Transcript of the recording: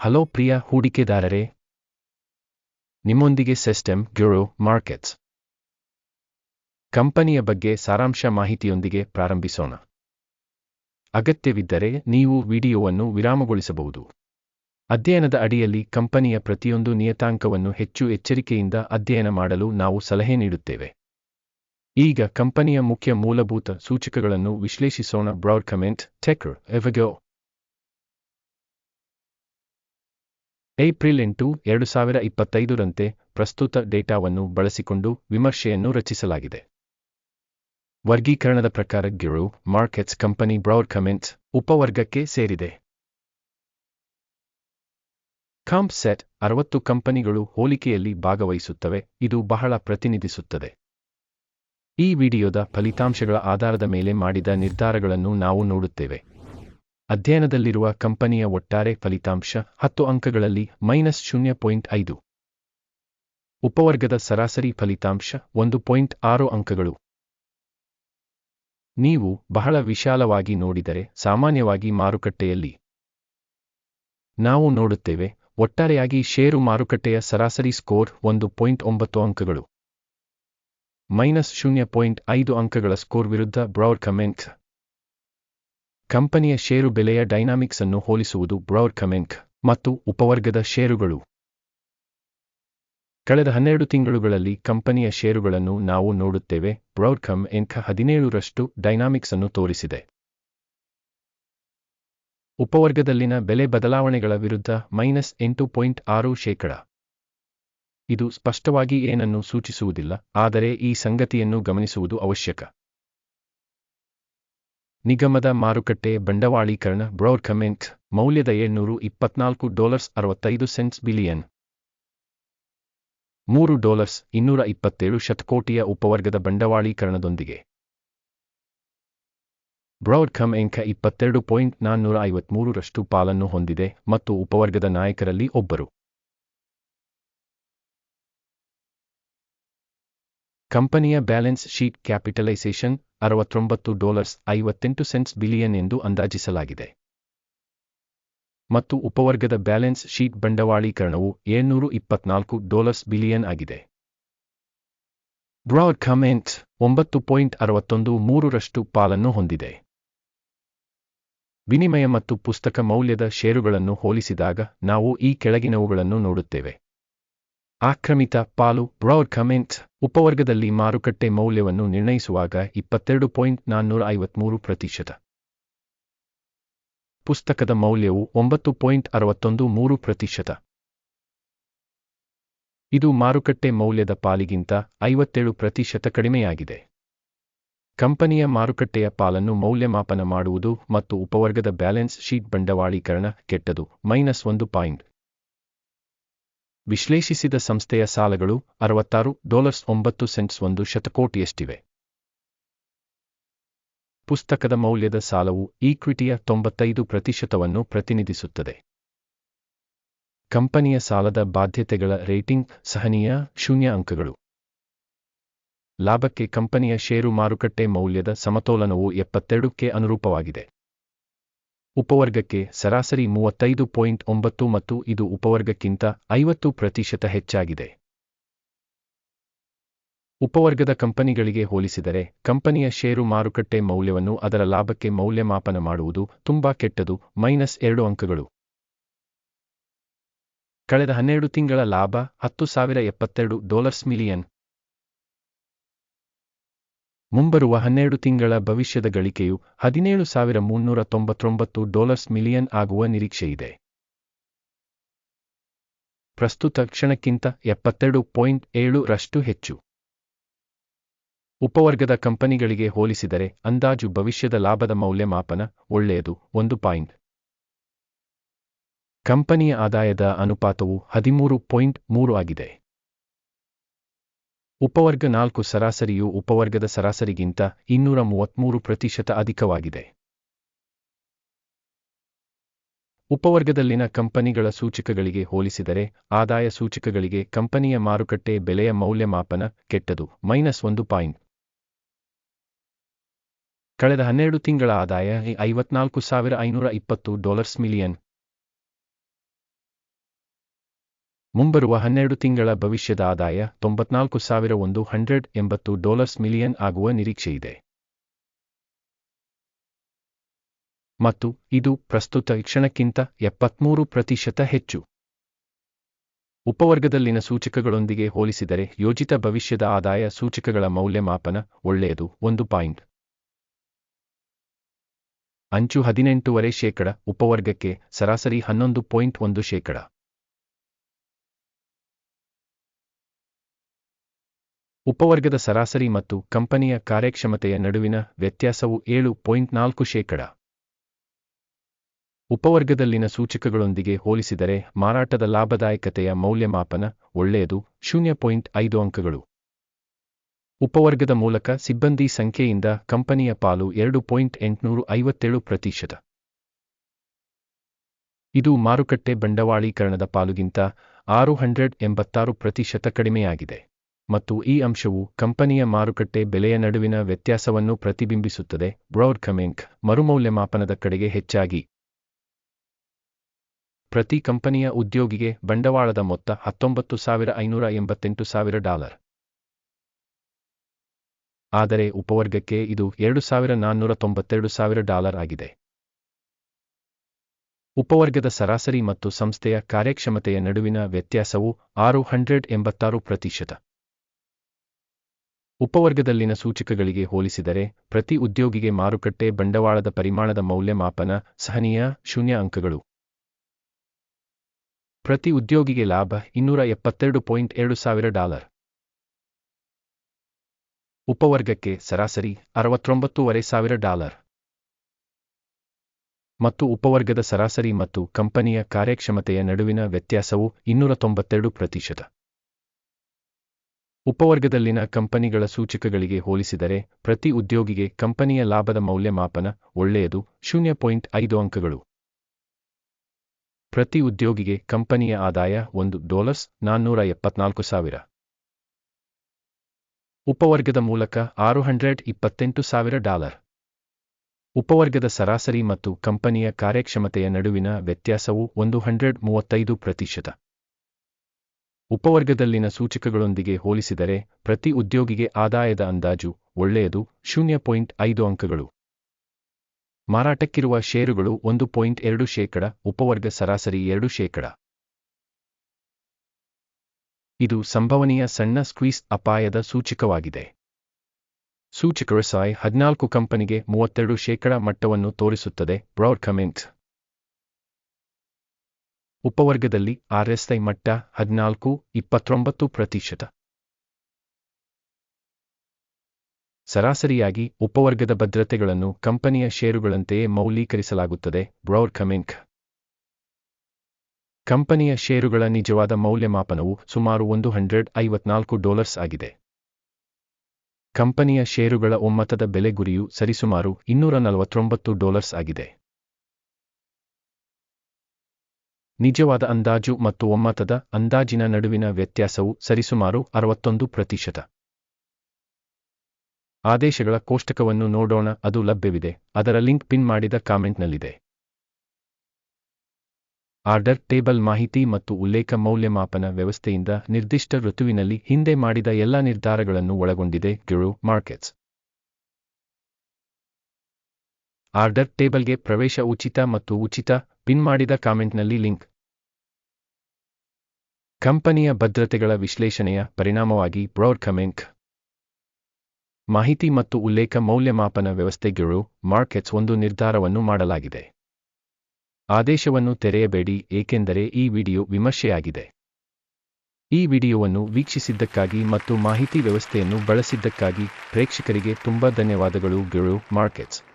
Hello ಪ್ರಿಯ ಹೂಡಿಕೆದಾರರೇ. ನಿಮ್ಮೊಂದಿಗೆ system ಗ್ಯೂರೋ markets ಕಂಪನಿಯ ಬಗ್ಗೆ ಸಾರಾಂಶ ಮಾಹಿತಿಯೊಂದಿಗೆ ಪ್ರಾರಂಭಿಸೋಣ. ಅಗತ್ಯವಿದ್ದರೆ ನೀವು ವಿಡಿಯೋವನ್ನು ವಿರಾಮಗೊಳಿಸಬಹುದು. ಅಧ್ಯಯನದ ಅಡಿಯಲ್ಲಿ ಕಂಪನಿಯ ಪ್ರತಿಯೊಂದು ನಿಯತಾಂಕವನ್ನು ಹೆಚ್ಚು ಎಚ್ಚರಿಕೆಯಿಂದ ಅಧ್ಯಯನ ಮಾಡಲು ನಾವು ಸಲಹೆ ನೀಡುತ್ತೇವೆ. ಈಗ ಕಂಪನಿಯ ಮುಖ್ಯ ಮೂಲಭೂತ ಸೂಚಕಗಳನ್ನು ವಿಶ್ಲೇಷಿಸೋಣ. ಬ್ರಾಡ್ ಕಮೆಂಟ್ ಟೆಕ್ರ್ ಎವಗೋ ಏಪ್ರಿಲ್ ಎಂಟು, ಎರಡು ಸಾವಿರ ಇಪ್ಪತ್ತೈದರಂತೆ ಪ್ರಸ್ತುತ ಡೇಟಾವನ್ನು ಬಳಸಿಕೊಂಡು ವಿಮರ್ಶೆಯನ್ನು ರಚಿಸಲಾಗಿದೆ. ವರ್ಗೀಕರಣದ ಪ್ರಕಾರ ಗಿರು, ಮಾರ್ಕೆಟ್ಸ್ ಕಂಪನಿ ಬ್ರೌಡ್ ಕಮೆಂಟ್ಸ್ ಉಪವರ್ಗಕ್ಕೆ ಸೇರಿದೆ. ಕಾಂಪ್ ಸೆಟ್ ಅರವತ್ತು ಕಂಪನಿಗಳು ಹೋಲಿಕೆಯಲ್ಲಿ ಭಾಗವಹಿಸುತ್ತವೆ, ಇದು ಬಹಳ ಪ್ರತಿನಿಧಿಸುತ್ತದೆ. ಈ ವಿಡಿಯೋದ ಫಲಿತಾಂಶಗಳ ಆಧಾರದ ಮೇಲೆ ಮಾಡಿದ ನಿರ್ಧಾರಗಳನ್ನು ನಾವು ನೋಡುತ್ತೇವೆ. ಅಧ್ಯಯನದಲ್ಲಿರುವ ಕಂಪನಿಯ ಒಟ್ಟಾರೆ ಫಲಿತಾಂಶ ಹತ್ತು ಅಂಕಗಳಲ್ಲಿ ಮೈನಸ್ ಶೂನ್ಯ ಪಾಯಿಂಟ್ ಐದು. ಉಪವರ್ಗದ ಸರಾಸರಿ ಫಲಿತಾಂಶ ಒಂದು ಪಾಯಿಂಟ್ ಆರು ಅಂಕಗಳು. ನೀವು ಬಹಳ ವಿಶಾಲವಾಗಿ ನೋಡಿದರೆ ಸಾಮಾನ್ಯವಾಗಿ ಮಾರುಕಟ್ಟೆಯಲ್ಲಿ ನಾವು ನೋಡುತ್ತೇವೆ ಒಟ್ಟಾರೆಯಾಗಿ ಷೇರು ಮಾರುಕಟ್ಟೆಯ ಸರಾಸರಿ ಸ್ಕೋರ್ ಒಂದು ಪಾಯಿಂಟ್ ಒಂಬತ್ತು ಅಂಕಗಳು. ಮೈನಸ್ ಶೂನ್ಯ ಪಾಯಿಂಟ್ ಐದು ಅಂಕಗಳ ಸ್ಕೋರ್ ವಿರುದ್ಧ ಬ್ರಾಡ್ ಕಮೆಂಟ್ ಕಂಪನಿಯ ಷೇರು ಬೆಲೆಯ ಡೈನಾಮಿಕ್ಸ್ ಅನ್ನು ಹೋಲಿಸುವುದು ಬ್ರೌರ್ ಕಮೆಂಕ್ ಮತ್ತು ಉಪವರ್ಗದ ಷೇರುಗಳು. ಕಳೆದ ಹನ್ನೆರಡು ತಿಂಗಳುಗಳಲ್ಲಿ ಕಂಪನಿಯ ಷೇರುಗಳನ್ನು ನಾವು ನೋಡುತ್ತೇವೆ ಬ್ರೌಡ್ಕಮ್ ಎಂಕ ಹದಿನೇಳರಷ್ಟು ಡೈನಾಮಿಕ್ಸ್ ಅನ್ನು ತೋರಿಸಿದೆ. ಉಪವರ್ಗದಲ್ಲಿನ ಬೆಲೆ ಬದಲಾವಣೆಗಳ ವಿರುದ್ಧ ಮೈನಸ್ ಎಂಟು ಪಾಯಿಂಟ್ ಆರು ಶೇಕಡ. ಇದು ಸ್ಪಷ್ಟವಾಗಿ ಏನನ್ನು ಸೂಚಿಸುವುದಿಲ್ಲ, ಆದರೆ ಈ ಸಂಗತಿಯನ್ನು ಗಮನಿಸುವುದು ಅವಶ್ಯಕ. ನಿಗಮದ ಮಾರುಕಟ್ಟೆ ಬಂಡವಾಳೀಕರಣ ಬ್ರೌಡ್ ಕಮೆಂಟ್, ಮೌಲ್ಯದ ಏಳ್ನೂರು ಇಪ್ಪತ್ನಾಲ್ಕು ಡಾಲರ್ಸ್ ಅರವತ್ತೈದು ಸೆಂಟ್ಸ್ ಬಿಲಿಯನ್. ಮೂರು ಡಾಲರ್ಸ್ ಇನ್ನೂರ ಇಪ್ಪತ್ತೇಳು ಶತಕೋಟಿಯ ಉಪವರ್ಗದ ಬಂಡವಾಳೀಕರಣದೊಂದಿಗೆ. ಬ್ರೌಡ್ ಕಮ್ ಎಂಕ ಇಪ್ಪತ್ತೆರಡು ಪಾಯಿಂಟ್ ನಾನ್ನೂರ ಐವತ್ಮೂರರಷ್ಟು ಪಾಲನ್ನು ಹೊಂದಿದೆ ಮತ್ತು ಉಪವರ್ಗದ ನಾಯಕರಲ್ಲಿ ಒಬ್ಬರು. ಕಂಪನಿಯ ಬ್ಯಾಲೆನ್ಸ್ ಶೀಟ್ ಕ್ಯಾಪಿಟಲೈಸೇಷನ್ ಅರವತ್ತೊಂಬತ್ತು ಡಾಲರ್ಸ್ ಐವತ್ತೆಂಟು ಸೆಂಟ್ಸ್ ಬಿಲಿಯನ್ ಎಂದು ಅಂದಾಜಿಸಲಾಗಿದೆ. ಮತ್ತು ಉಪವರ್ಗದ ಬ್ಯಾಲೆನ್ಸ್ ಶೀಟ್ ಬಂಡವಾಳೀಕರಣವು ಏಳ್ನೂರು ಇಪ್ಪತ್ನಾಲ್ಕು ಡಾಲರ್ಸ್ ಬಿಲಿಯನ್ ಆಗಿದೆ. ಬ್ರಾಡ್ ಕಮೆಂಟ್ ಒಂಬತ್ತು ಪಾಯಿಂಟ್ ಅರವತ್ತೊಂದು ಮೂರರಷ್ಟು ಪಾಲನ್ನು ಹೊಂದಿದೆ. ವಿನಿಮಯ ಮತ್ತು ಪುಸ್ತಕ ಮೌಲ್ಯದ ಷೇರುಗಳನ್ನು ಹೋಲಿಸಿದಾಗ ನಾವು ಈ ಕೆಳಗಿನವುಗಳನ್ನು ನೋಡುತ್ತೇವೆ. ಆಕ್ರಮಿತ ಪಾಲು ಬ್ರೌಡ್ ಕಮೆಂಟ್ ಉಪವರ್ಗದಲ್ಲಿ ಮಾರುಕಟ್ಟೆ ಮೌಲ್ಯವನ್ನು ನಿರ್ಣಯಿಸುವಾಗ ಇಪ್ಪತ್ತೆರಡು ಪಾಯಿಂಟ್ ನಾನ್ನೂರ ಐವತ್ಮೂರು ಪ್ರತಿಶತ. ಪುಸ್ತಕದ ಮೌಲ್ಯವು ಒಂಬತ್ತು ಪಾಯಿಂಟ್ ಅರವತ್ತೊಂದು ಮೂರು ಪ್ರತಿಶತ. ಇದು ಮಾರುಕಟ್ಟೆ ಮೌಲ್ಯದ ಪಾಲಿಗಿಂತ ಐವತ್ತೇಳು ಪ್ರತಿಶತ ಕಡಿಮೆಯಾಗಿದೆ. ಕಂಪನಿಯ ಮಾರುಕಟ್ಟೆಯ ಪಾಲನ್ನು ಮೌಲ್ಯಮಾಪನ ಮಾಡುವುದು ಮತ್ತು ಉಪವರ್ಗದ ಬ್ಯಾಲೆನ್ಸ್ ಶೀಟ್ ಬಂಡವಾಳೀಕರಣ ಕೆಟ್ಟದು, ಮೈನಸ್ ಒಂದು ಪಾಯಿಂಟ್. ವಿಶ್ಲೇಷಿಸಿದ ಸಂಸ್ಥೆಯ ಸಾಲಗಳು ಅರವತ್ತಾರು ಡಾಲರ್ಸ್ ಒಂಬತ್ತು ಸೆಂಟ್ಸ್ ಒಂದು ಶತಕೋಟಿಯಷ್ಟಿವೆ. ಪುಸ್ತಕದ ಮೌಲ್ಯದ ಸಾಲವು ಈಕ್ವಿಟಿಯ ತೊಂಬತ್ತೈದು ಪ್ರತಿಶತವನ್ನು ಪ್ರತಿನಿಧಿಸುತ್ತದೆ. ಕಂಪನಿಯ ಸಾಲದ ಬಾಧ್ಯತೆಗಳ ರೇಟಿಂಗ್ ಸಹನೀಯ ಶೂನ್ಯ ಅಂಕಗಳು. ಲಾಭಕ್ಕೆ ಕಂಪನಿಯ ಷೇರು ಮಾರುಕಟ್ಟೆ ಮೌಲ್ಯದ ಸಮತೋಲನವು ಎಪ್ಪತ್ತೆರಡಕ್ಕೆ ಅನುರೂಪವಾಗಿದೆ. ಉಪವರ್ಗಕ್ಕೆ ಸರಾಸರಿ ಮೂವತ್ತೈದು ಪಾಯಿಂಟ್ ಒಂಬತ್ತು ಮತ್ತು ಇದು ಉಪವರ್ಗಕ್ಕಿಂತ ಐವತ್ತು ಪ್ರತಿಶತ ಹೆಚ್ಚಾಗಿದೆ. ಉಪವರ್ಗದ ಕಂಪನಿಗಳಿಗೆ ಹೋಲಿಸಿದರೆ, ಕಂಪನಿಯ ಷೇರು ಮಾರುಕಟ್ಟೆ ಮೌಲ್ಯವನ್ನು ಅದರ ಲಾಭಕ್ಕೆ ಮೌಲ್ಯಮಾಪನ ಮಾಡುವುದು ತುಂಬಾ ಕೆಟ್ಟದು, ಮೈನಸ್ ಎರಡು ಅಂಕಗಳು. ಕಳೆದ ಹನ್ನೆರಡು ತಿಂಗಳ ಲಾಭ ಹತ್ತು ಸಾವಿರ ಎಪ್ಪತ್ತೆರಡು ಡಾಲರ್ಸ್ ಮಿಲಿಯನ್. ಮುಂಬರುವ ಹನ್ನೆರಡು ತಿಂಗಳ ಭವಿಷ್ಯದ ಗಳಿಕೆಯು ಹದಿನೇಳು ಸಾವಿರ ಮುನ್ನೂರ ತೊಂಬತ್ತೊಂಬತ್ತು ಡಾಲರ್ಸ್ ಮಿಲಿಯನ್ ಆಗುವ ನಿರೀಕ್ಷೆಯಿದೆ. ಪ್ರಸ್ತುತ ಕ್ಷಣಕ್ಕಿಂತ ಎಪ್ಪತ್ತೆರಡು ಪಾಯಿಂಟ್ ಏಳು ರಷ್ಟು ಹೆಚ್ಚು. ಉಪವರ್ಗದ ಕಂಪನಿಗಳಿಗೆ ಹೋಲಿಸಿದರೆ ಅಂದಾಜು ಭವಿಷ್ಯದ ಲಾಭದ ಮೌಲ್ಯಮಾಪನ ಒಳ್ಳೆಯದು ಒಂದು ಪಾಯಿಂಟ್. ಕಂಪನಿಯ ಆದಾಯದ ಅನುಪಾತವು ಹದಿಮೂರು ಪಾಯಿಂಟ್ ಮೂರು ಆಗಿದೆ. ಉಪವರ್ಗ ನಾಲ್ಕು ಸರಾಸರಿಯು ಉಪವರ್ಗದ ಸರಾಸರಿಗಿಂತ ಇನ್ನೂರ ಮೂವತ್ಮೂರು ಪ್ರತಿಶತ ಅಧಿಕವಾಗಿದೆ. ಉಪವರ್ಗದಲ್ಲಿನ ಕಂಪನಿಗಳ ಸೂಚಕಗಳಿಗೆ ಹೋಲಿಸಿದರೆ, ಆದಾಯ ಸೂಚಕಗಳಿಗೆ ಕಂಪನಿಯ ಮಾರುಕಟ್ಟೆ ಬೆಲೆಯ ಮೌಲ್ಯಮಾಪನ ಕೆಟ್ಟದು, ಮೈನಸ್ ಒಂದು ಪಾಯಿಂಟ್. ಕಳೆದ ಹನ್ನೆರಡು ತಿಂಗಳ ಆದಾಯ ಐವತ್ನಾಲ್ಕು ಸಾವಿರ ಐನೂರ ಇಪ್ಪತ್ತು ಡಾಲರ್ಸ್ ಮಿಲಿಯನ್. ಮುಂಬರುವ ಹನ್ನೆರಡು ತಿಂಗಳ ಭವಿಷ್ಯದ ಆದಾಯ ತೊಂಬತ್ನಾಲ್ಕು ಸಾವಿರ ಒಂದು ಹಂಡ್ರೆಡ್ ಎಂಬತ್ತು ಡಾಲರ್ಸ್ ಮಿಲಿಯನ್ ಆಗುವ ನಿರೀಕ್ಷೆಯಿದೆ. ಮತ್ತು ಇದು ಪ್ರಸ್ತುತ ಕ್ಷಣಕ್ಕಿಂತ ಎಪ್ಪತ್ಮೂರು ಪ್ರತಿಶತ ಹೆಚ್ಚು. ಉಪವರ್ಗದಲ್ಲಿನ ಸೂಚಕಗಳೊಂದಿಗೆ ಹೋಲಿಸಿದರೆ ಯೋಜಿತ ಭವಿಷ್ಯದ ಆದಾಯ ಸೂಚಕಗಳ ಮೌಲ್ಯಮಾಪನ ಒಳ್ಳೆಯದು ಒಂದು ಪಾಯಿಂಟ್. ಅಂಚು ಹದಿನೆಂಟೂವರೆ ಶೇಕಡ, ಉಪವರ್ಗಕ್ಕೆ ಸರಾಸರಿ ಹನ್ನೊಂದು ಪಾಯಿಂಟ್ ಒಂದು ಶೇಕಡ. ಉಪವರ್ಗದ ಸರಾಸರಿ ಮತ್ತು ಕಂಪನಿಯ ಕಾರ್ಯಕ್ಷಮತೆಯ ನಡುವಿನ ವ್ಯತ್ಯಾಸವು ಏಳು ಪಾಯಿಂಟ್ ನಾಲ್ಕು ಶೇಕಡ. ಉಪವರ್ಗದಲ್ಲಿನ ಸೂಚಕಗಳೊಂದಿಗೆ ಹೋಲಿಸಿದರೆ ಮಾರಾಟದ ಲಾಭದಾಯಕತೆಯ ಮೌಲ್ಯಮಾಪನ ಒಳ್ಳೆಯದು, ಶೂನ್ಯ ಪಾಯಿಂಟ್ ಐದು ಅಂಕಗಳು. ಉಪವರ್ಗದ ಮೂಲಕ ಸಿಬ್ಬಂದಿ ಸಂಖ್ಯೆಯಿಂದ ಕಂಪನಿಯ ಪಾಲು ಎರಡು ಪಾಯಿಂಟ್ ಎಂಟುನೂರು ಐವತ್ತೇಳು ಪ್ರತಿಶತ. ಇದು ಮಾರುಕಟ್ಟೆ ಬಂಡವಾಳೀಕರಣದ ಪಾಲುಗಿಂತ ಆರು ಹಂಡ್ರೆಡ್ ಎಂಬತ್ತಾರು ಪ್ರತಿಶತ ಕಡಿಮೆಯಾಗಿದೆ. ಮತ್ತು ಈ ಅಂಶವು ಕಂಪನಿಯ ಮಾರುಕಟ್ಟೆ ಬೆಲೆಯ ನಡುವಿನ ವ್ಯತ್ಯಾಸವನ್ನು ಪ್ರತಿಬಿಂಬಿಸುತ್ತದೆ. ಬ್ರಾಡ್ ಮರುಮೌಲ್ಯಮಾಪನದ ಕಡೆಗೆ ಹೆಚ್ಚಾಗಿ. ಪ್ರತಿ ಕಂಪನಿಯ ಉದ್ಯೋಗಿಗೆ ಬಂಡವಾಳದ ಮೊತ್ತ ಹತ್ತೊಂಬತ್ತು ಸಾವಿರ ಐನೂರ ಎಂಬತ್ತೆಂಟು ಸಾವಿರ ಡಾಲರ್. ಆದರೆ ಉಪವರ್ಗಕ್ಕೆ ಇದು ಎರಡು ಸಾವಿರ ನಾನ್ನೂರ ತೊಂಬತ್ತೆರಡು ಸಾವಿರ ಡಾಲರ್ ಆಗಿದೆ. ಉಪವರ್ಗದ ಸರಾಸರಿ ಮತ್ತು ಸಂಸ್ಥೆಯ ಕಾರ್ಯಕ್ಷಮತೆಯ ನಡುವಿನ ವ್ಯತ್ಯಾಸವು ಆರು ಹಂಡ್ರೆಡ್ ಎಂಬತ್ತಾರು ಪ್ರತಿಶತ. ಉಪವರ್ಗದಲ್ಲಿನ ಸೂಚಕಗಳಿಗೆ ಹೋಲಿಸಿದರೆ, ಪ್ರತಿ ಉದ್ಯೋಗಿಗೆ ಮಾರುಕಟ್ಟೆ ಬಂಡವಾಳದ ಪರಿಮಾಣದ ಮೌಲ್ಯಮಾಪನ ಸಹನೀಯ ಶೂನ್ಯ ಅಂಕಗಳು. ಪ್ರತಿ ಉದ್ಯೋಗಿಗೆ ಲಾಭ ಇನ್ನೂರ ಎಪ್ಪತ್ತೆರಡು ಪಾಯಿಂಟ್ ಎರಡು ಸಾವಿರ ಡಾಲರ್. ಉಪವರ್ಗಕ್ಕೆ ಸರಾಸರಿ ಅರವತ್ತೊಂಬತ್ತೂವರೆ ಸಾವಿರ ಡಾಲರ್. ಮತ್ತು ಉಪವರ್ಗದ ಸರಾಸರಿ ಮತ್ತು ಕಂಪನಿಯ ಕಾರ್ಯಕ್ಷಮತೆಯ ನಡುವಿನ ವ್ಯತ್ಯಾಸವು ಇನ್ನೂರ ತೊಂಬತ್ತೆರಡು ಪ್ರತಿಶತ. ಉಪವರ್ಗದಲ್ಲಿನ ಕಂಪನಿಗಳ ಸೂಚಕಗಳಿಗೆ ಹೋಲಿಸಿದರೆ, ಪ್ರತಿ ಉದ್ಯೋಗಿಗೆ ಕಂಪನಿಯ ಲಾಭದ ಮೌಲ್ಯಮಾಪನ ಒಳ್ಳೆಯದು, ಶೂನ್ಯ ಪಾಯಿಂಟ್ ಐದು ಅಂಕಗಳು. ಪ್ರತಿ ಉದ್ಯೋಗಿಗೆ ಕಂಪನಿಯ ಆದಾಯ ಒಂದು ಡಾಲರ್ಸ್ ನಾನ್ನೂರ ಎಪ್ಪತ್ನಾಲ್ಕು ಸಾವಿರ. ಉಪವರ್ಗದ ಮೂಲಕ ಆರು ಹಂಡ್ರೆಡ್ ಇಪ್ಪತ್ತೆಂಟು ಸಾವಿರ ಡಾಲರ್. ಉಪವರ್ಗದ ಸರಾಸರಿ ಮತ್ತು ಕಂಪನಿಯ ಕಾರ್ಯಕ್ಷಮತೆಯ ನಡುವಿನ ವ್ಯತ್ಯಾಸವು ಒಂದು ಹಂಡ್ರೆಡ್ ಮೂವತ್ತೈದು ಪ್ರತಿಶತ. ಉಪವರ್ಗದಲ್ಲಿನ ಸೂಚಕಗಳೊಂದಿಗೆ ಹೋಲಿಸಿದರೆ ಪ್ರತಿ ಉದ್ಯೋಗಿಗೆ ಆದಾಯದ ಅಂದಾಜು ಒಳ್ಳೆಯದು, ಶೂನ್ಯ ಪಾಯಿಂಟ್ ಐದು ಅಂಕಗಳು. ಮಾರಾಟಕ್ಕಿರುವ ಷೇರುಗಳು ಒಂದು ಪಾಯಿಂಟ್ ಎರಡು ಶೇಕಡ, ಉಪವರ್ಗ ಸರಾಸರಿ ಎರಡು ಶೇಕಡ. ಇದು ಸಂಭವನೀಯ ಸಣ್ಣ ಸ್ಕ್ವೀಸ್ ಅಪಾಯದ ಸೂಚಕವಾಗಿದೆ. ಸೂಚಕ ಸಾಯ್ ಹದಿನಾಲ್ಕು ಕಂಪನಿಗೆ ಮೂವತ್ತೆರಡು ಶೇಕಡ ಮಟ್ಟವನ್ನು ತೋರಿಸುತ್ತದೆ ಬ್ರಾಡ್ ಕಮೆಂಟ್ಸ್ ಉಪವರ್ಗದಲ್ಲಿ ಆರ್ಎಸ್ಐ ಮಟ್ಟ ಹದಿನಾಲ್ಕು, ಇಪ್ಪತ್ತೊಂಬತ್ತು ಪ್ರತಿಶತ. ಸರಾಸರಿಯಾಗಿ ಉಪವರ್ಗದ ಭದ್ರತೆಗಳನ್ನು ಕಂಪನಿಯ ಷೇರುಗಳಂತೆಯೇ ಮೌಲ್ಯೀಕರಿಸಲಾಗುತ್ತದೆ ಬ್ರೌರ್ ಕಮೆಂಕ್ ಕಂಪನಿಯ ಷೇರುಗಳ ನಿಜವಾದ ಮೌಲ್ಯಮಾಪನವು ಸುಮಾರು ಒಂದು ಹಂಡ್ರೆಡ್ ಐವತ್ನಾಲ್ಕು ಡಾಲರ್ಸ್ ಆಗಿದೆ. ಕಂಪನಿಯ ಷೇರುಗಳ ಒಮ್ಮತದ ಬೆಲೆ ಗುರಿಯು ಸರಿಸುಮಾರು ಇನ್ನೂರ ನಲವತ್ತೊಂಬತ್ತು ಡಾಲರ್ಸ್ ಆಗಿದೆ. ನಿಜವಾದ ಅಂದಾಜು ಮತ್ತು ಒಮ್ಮತದ ಅಂದಾಜಿನ ನಡುವಿನ ವ್ಯತ್ಯಾಸವು ಸರಿಸುಮಾರು ಅರವತ್ತೊಂದು ಪ್ರತಿಶತ. ಆದೇಶಗಳ ಕೋಷ್ಟಕವನ್ನು ನೋಡೋಣ, ಅದು ಲಭ್ಯವಿದೆ, ಅದರ ಲಿಂಕ್ ಪಿನ್ ಮಾಡಿದ ಕಾಮೆಂಟ್ನಲ್ಲಿದೆ. ಆರ್ಡರ್ ಟೇಬಲ್ ಮಾಹಿತಿ ಮತ್ತು ಉಲ್ಲೇಖ ಮೌಲ್ಯಮಾಪನ ವ್ಯವಸ್ಥೆಯಿಂದ ನಿರ್ದಿಷ್ಟ ಋತುವಿನಲ್ಲಿ ಹಿಂದೆ ಮಾಡಿದ ಎಲ್ಲ ನಿರ್ಧಾರಗಳನ್ನು ಒಳಗೊಂಡಿದೆ ಗಿರು ಮಾರ್ಕೆಟ್ಸ್. ಆರ್ಡರ್ ಟೇಬಲ್ಗೆ ಪ್ರವೇಶ ಉಚಿತ ಮತ್ತು ಉಚಿತ ಪಿನ್ ಮಾಡಿದ ಕಾಮೆಂಟ್ನಲ್ಲಿ ಲಿಂಕ್. ಕಂಪನಿಯ ಭದ್ರತೆಗಳ ವಿಶ್ಲೇಷಣೆಯ ಪರಿಣಾಮವಾಗಿ ಬ್ರೌಡ್ ಕಮೆಂಟ್ ಮಾಹಿತಿ ಮತ್ತು ಉಲ್ಲೇಖ ಮೌಲ್ಯಮಾಪನ ವ್ಯವಸ್ಥೆಗಳು ಮಾರ್ಕೆಟ್ಸ್ ಒಂದು ನಿರ್ಧಾರವನ್ನು ಮಾಡಲಾಗಿದೆ. ಆದೇಶವನ್ನು ತೆರೆಯಬೇಡಿ ಏಕೆಂದರೆ ಈ ವಿಡಿಯೋ ವಿಮರ್ಶೆಯಾಗಿದೆ. ಈ ವಿಡಿಯೋವನ್ನು ವೀಕ್ಷಿಸಿದ್ದಕ್ಕಾಗಿ ಮತ್ತು ಮಾಹಿತಿ ವ್ಯವಸ್ಥೆಯನ್ನು ಬಳಸಿದ್ದಕ್ಕಾಗಿ ಪ್ರೇಕ್ಷಕರಿಗೆ ತುಂಬಾ ಧನ್ಯವಾದಗಳು ಗಿಳು ಮಾರ್ಕೆಟ್ಸ್.